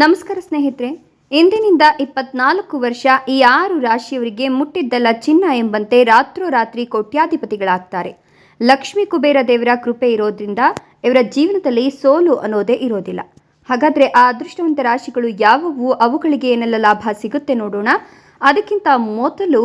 ನಮಸ್ಕಾರ ಸ್ನೇಹಿತರೆ, ಇಂದಿನಿಂದ ಇಪ್ಪತ್ನಾಲ್ಕು ವರ್ಷ ಈ ಆರು ರಾಶಿಯವರಿಗೆ ಮುಟ್ಟಿದ್ದಲ್ಲ ಚಿನ್ನ ಎಂಬಂತೆ ರಾತ್ರೋರಾತ್ರಿ ಕೋಟ್ಯಾಧಿಪತಿಗಳಾಗ್ತಾರೆ. ಲಕ್ಷ್ಮೀ ಕುಬೇರ ದೇವರ ಕೃಪೆ ಇರೋದ್ರಿಂದ ಇವರ ಜೀವನದಲ್ಲಿ ಸೋಲು ಅನ್ನೋದೇ ಇರೋದಿಲ್ಲ. ಹಾಗಾದ್ರೆ ಆ ಅದೃಷ್ಟವಂತ ರಾಶಿಗಳು ಯಾವುವು? ಅವುಗಳಿಗೆ ಏನೆಲ್ಲ ಲಾಭ ಸಿಗುತ್ತೆ ನೋಡೋಣ. ಅದಕ್ಕಿಂತ ಮೊದಲು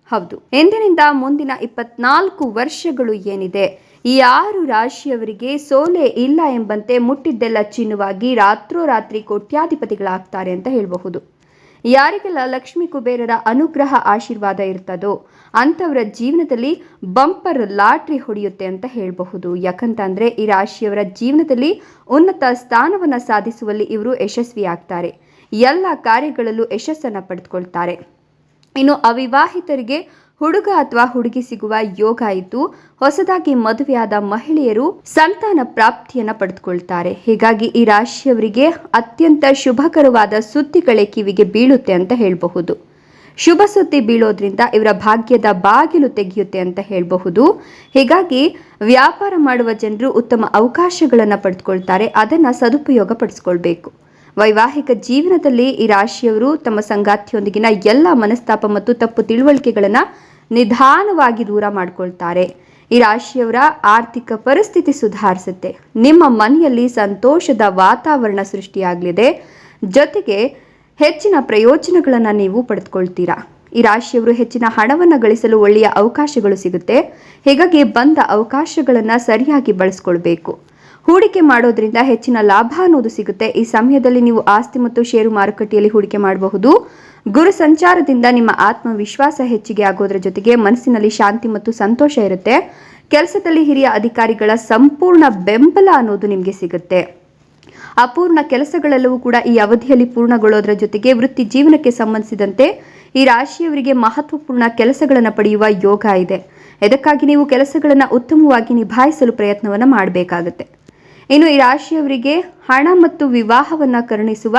ಹೌದು. ಎಂದಿನಿಂದ ಮುಂದಿನ ಇಪ್ಪತ್ನಾಲ್ಕು ವರ್ಷಗಳು ಏನಿದೆ? ಈ ಆರು ರಾಶಿಯವರಿಗೆ ಸೋಲೆ ಇಲ್ಲ ಎಂಬಂತೆ ಮುಟ್ಟಿದ್ದೆಲ್ಲ ಚಿನ್ನವಾಗಿ ರಾತ್ರೋರಾತ್ರಿ ಕೋಟ್ಯಾಧಿಪತಿಗಳಾಗ್ತಾರೆ ಅಂತ ಹೇಳಬಹುದು. ಯಾರಿಗೆಲ್ಲ ಲಕ್ಷ್ಮೀ ಕುಬೇರರ ಅನುಗ್ರಹ ಆಶೀರ್ವಾದ ಇರ್ತದೋ ಅಂಥವರ ಜೀವನದಲ್ಲಿ ಬಂಪರ್ ಲಾಟ್ರಿ ಹೊಡೆಯುತ್ತೆ ಅಂತ ಹೇಳಬಹುದು. ಯಾಕಂತಂದರೆ ಈ ರಾಶಿಯವರ ಜೀವನದಲ್ಲಿ ಉನ್ನತ ಸ್ಥಾನವನ್ನು ಸಾಧಿಸುವಲ್ಲಿ ಇವರು ಯಶಸ್ವಿಯಾಗ್ತಾರೆ. ಎಲ್ಲ ಕಾರ್ಯಗಳಲ್ಲೂ ಯಶಸ್ಸನ್ನು ಪಡೆದುಕೊಳ್ತಾರೆ ಇನ್ನು ಅವಿವಾಹಿತರಿಗೆ ಹುಡುಗ ಅಥವಾ ಹುಡುಗಿ ಸಿಗುವ ಯೋಗ ಇದ್ದು ಹೊಸದಾಗಿ ಮದುವೆಯಾದ ಮಹಿಳೆಯರು ಸಂತಾನ ಪ್ರಾಪ್ತಿಯನ್ನ ಪಡೆದುಕೊಳ್ತಾರೆ. ಹೀಗಾಗಿ ಈ ರಾಶಿಯವರಿಗೆ ಅತ್ಯಂತ ಶುಭಕರವಾದ ಸುದ್ದಿಗಳೇ ಕಿವಿಗೆ ಬೀಳುತ್ತೆ ಅಂತ ಹೇಳಬಹುದು. ಶುಭ ಸುದ್ದಿ ಬೀಳೋದ್ರಿಂದ ಇವರ ಭಾಗ್ಯದ ಬಾಗಿಲು ತೆಗೆಯುತ್ತೆ ಅಂತ ಹೇಳಬಹುದು. ಹೀಗಾಗಿ ವ್ಯಾಪಾರ ಮಾಡುವ ಜನರು ಉತ್ತಮ ಅವಕಾಶಗಳನ್ನು ಪಡೆದುಕೊಳ್ತಾರೆ. ಅದನ್ನು ಸದುಪಯೋಗ ಪಡಿಸ್ಕೊಳ್ಬೇಕು. ವೈವಾಹಿಕ ಜೀವನದಲ್ಲಿ ಈ ರಾಶಿಯವರು ತಮ್ಮ ಸಂಗಾತಿಯೊಂದಿಗಿನ ಎಲ್ಲ ಮನಸ್ತಾಪ ಮತ್ತು ತಪ್ಪು ತಿಳುವಳಿಕೆಗಳನ್ನು ನಿಧಾನವಾಗಿ ದೂರ ಮಾಡಿಕೊಳ್ತಾರೆ. ಈ ರಾಶಿಯವರ ಆರ್ಥಿಕ ಪರಿಸ್ಥಿತಿ ಸುಧಾರಿಸುತ್ತೆ. ನಿಮ್ಮ ಮನೆಯಲ್ಲಿ ಸಂತೋಷದ ವಾತಾವರಣ ಸೃಷ್ಟಿಯಾಗಲಿದೆ. ಜೊತೆಗೆ ಹೆಚ್ಚಿನ ಪ್ರಯೋಜನಗಳನ್ನು ನೀವು ಪಡೆದುಕೊಳ್ತೀರಾ. ಈ ರಾಶಿಯವರು ಹೆಚ್ಚಿನ ಹಣವನ್ನು ಗಳಿಸಲು ಒಳ್ಳೆಯ ಅವಕಾಶಗಳು ಸಿಗುತ್ತೆ. ಹೀಗಾಗಿ ಬಂದ ಅವಕಾಶಗಳನ್ನು ಸರಿಯಾಗಿ ಬಳಸ್ಕೊಳ್ಬೇಕು. ಹೂಡಿಕೆ ಮಾಡೋದ್ರಿಂದ ಹೆಚ್ಚಿನ ಲಾಭ ಅನ್ನೋದು ಸಿಗುತ್ತೆ. ಈ ಸಮಯದಲ್ಲಿ ನೀವು ಆಸ್ತಿ ಮತ್ತು ಷೇರು ಮಾರುಕಟ್ಟೆಯಲ್ಲಿ ಹೂಡಿಕೆ ಮಾಡಬಹುದು. ಗುರು ಸಂಚಾರದಿಂದ ನಿಮ್ಮ ಆತ್ಮವಿಶ್ವಾಸ ಹೆಚ್ಚಿಗೆ ಆಗೋದ್ರ ಜೊತೆಗೆ ಮನಸ್ಸಿನಲ್ಲಿ ಶಾಂತಿ ಮತ್ತು ಸಂತೋಷ ಇರುತ್ತೆ. ಕೆಲಸದಲ್ಲಿ ಹಿರಿಯ ಅಧಿಕಾರಿಗಳ ಸಂಪೂರ್ಣ ಬೆಂಬಲ ಅನ್ನೋದು ನಿಮಗೆ ಸಿಗುತ್ತೆ. ಅಪೂರ್ಣ ಕೆಲಸಗಳೆಲ್ಲವೂ ಕೂಡ ಈ ಅವಧಿಯಲ್ಲಿ ಪೂರ್ಣಗೊಳ್ಳೋದ್ರ ಜೊತೆಗೆ ವೃತ್ತಿ ಜೀವನಕ್ಕೆ ಸಂಬಂಧಿಸಿದಂತೆ ಈ ರಾಶಿಯವರಿಗೆ ಮಹತ್ವಪೂರ್ಣ ಕೆಲಸಗಳನ್ನು ಪಡೆಯುವ ಯೋಗ ಇದೆ. ಇದಕ್ಕಾಗಿ ನೀವು ಕೆಲಸಗಳನ್ನು ಉತ್ತಮವಾಗಿ ನಿಭಾಯಿಸಲು ಪ್ರಯತ್ನವನ್ನು ಮಾಡಬೇಕಾಗುತ್ತೆ. ಇನ್ನು ಈ ರಾಶಿಯವರಿಗೆ ಹಣ ಮತ್ತು ವಿವಾಹವನ್ನು ಕರುಣಿಸುವ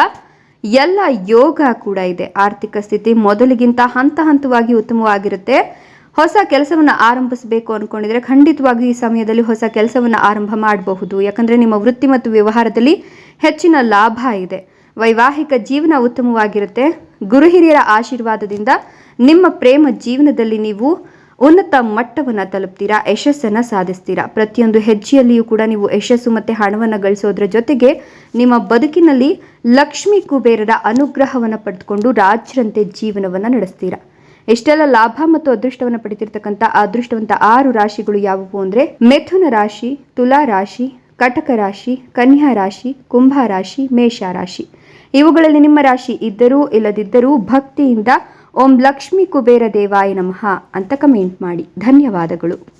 ಎಲ್ಲ ಯೋಗ ಕೂಡ ಇದೆ. ಆರ್ಥಿಕ ಸ್ಥಿತಿ ಮೊದಲಿಗಿಂತ ಹಂತ ಹಂತವಾಗಿ ಉತ್ತಮವಾಗಿರುತ್ತೆ. ಹೊಸ ಕೆಲಸವನ್ನು ಆರಂಭಿಸಬೇಕು ಅಂದ್ಕೊಂಡಿದ್ರೆ ಖಂಡಿತವಾಗಿ ಈ ಸಮಯದಲ್ಲಿ ಹೊಸ ಕೆಲಸವನ್ನು ಆರಂಭ ಮಾಡಬಹುದು. ಯಾಕಂದರೆ ನಿಮ್ಮ ವೃತ್ತಿ ಮತ್ತು ವ್ಯವಹಾರದಲ್ಲಿ ಹೆಚ್ಚಿನ ಲಾಭ ಇದೆ. ವೈವಾಹಿಕ ಜೀವನ ಉತ್ತಮವಾಗಿರುತ್ತೆ. ಗುರು ಹಿರಿಯರ ಆಶೀರ್ವಾದದಿಂದ ನಿಮ್ಮ ಪ್ರೇಮ ಜೀವನದಲ್ಲಿ ನೀವು ಉನ್ನತ ಮಟ್ಟವನ್ನು ತಲುಪ್ತೀರಾ, ಯಶಸ್ಸನ್ನು ಸಾಧಿಸ್ತೀರಾ? ಪ್ರತಿಯೊಂದು ಹೆಜ್ಜೆಯಲ್ಲಿಯೂ ಕೂಡ ನೀವು ಯಶಸ್ಸು ಮತ್ತು ಹಣವನ್ನು ಗಳಿಸೋದ್ರ ಜೊತೆಗೆ ನಿಮ್ಮ ಬದುಕಿನಲ್ಲಿ ಲಕ್ಷ್ಮಿ ಕುಬೇರರ ಅನುಗ್ರಹವನ್ನು ಪಡೆದುಕೊಂಡು ರಾಜರಂತೆ ಜೀವನವನ್ನು ನಡೆಸ್ತೀರಾ? ಎಷ್ಟೆಲ್ಲ ಲಾಭ ಮತ್ತು ಅದೃಷ್ಟವನ್ನು ಪಡೆದಿರ್ತಕ್ಕಂಥ ಅದೃಷ್ಟವಂತ ಆರು ರಾಶಿಗಳು ಯಾವುವು ಅಂದರೆ ಮಿಥುನ ರಾಶಿ, ತುಲಾ ರಾಶಿ, ಕಟಕ ರಾಶಿ, ಕನ್ಯಾ ರಾಶಿ, ಕುಂಭ ರಾಶಿ, ಮೇಷ ರಾಶಿ. ಇವುಗಳಲ್ಲಿ ನಿಮ್ಮ ರಾಶಿ ಇದ್ದರೂ ಇಲ್ಲದಿದ್ದರೂ ಭಕ್ತಿಯಿಂದ ಓಂ ಲಕ್ಷ್ಮೀ ಕುಬೇರ ದೇವಾಯ ನಮಃ ಅಂತ ಕಮೆಂಟ್ ಮಾಡಿ. ಧನ್ಯವಾದಗಳು.